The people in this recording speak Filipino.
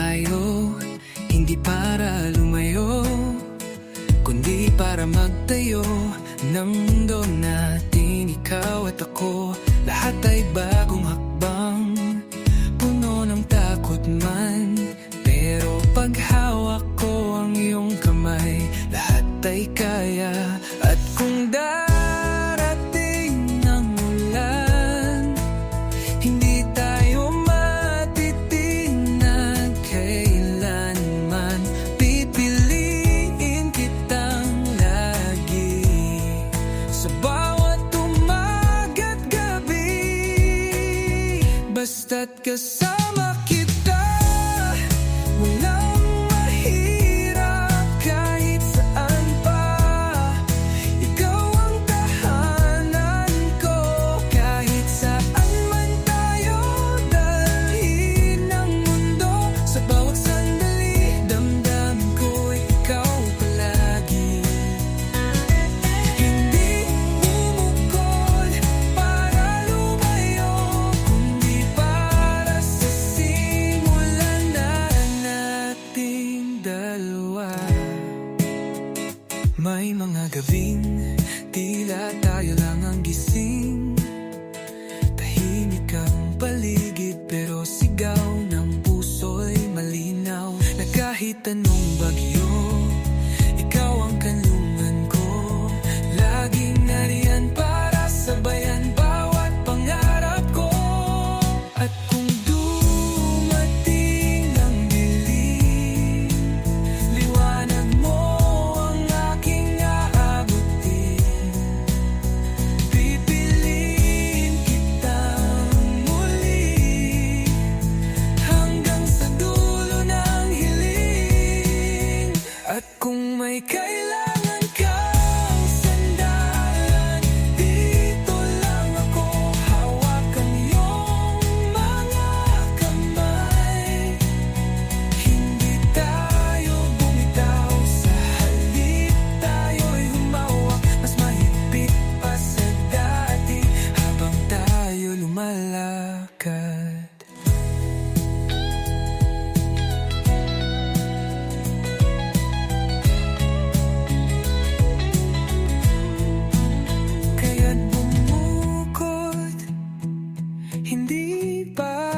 tayo Hindi para lumayo Kundi para magtayo Ng mundo natin, ikaw at ako. Lahat ay bagong hakbang. basta't kasama kita. Walang May mga gabing tila tayo lang ang gising. Tahimik ang paligid pero sigaw ng puso'y malinaw. Na kahit anong bagyo At kung may kailangan Hindi para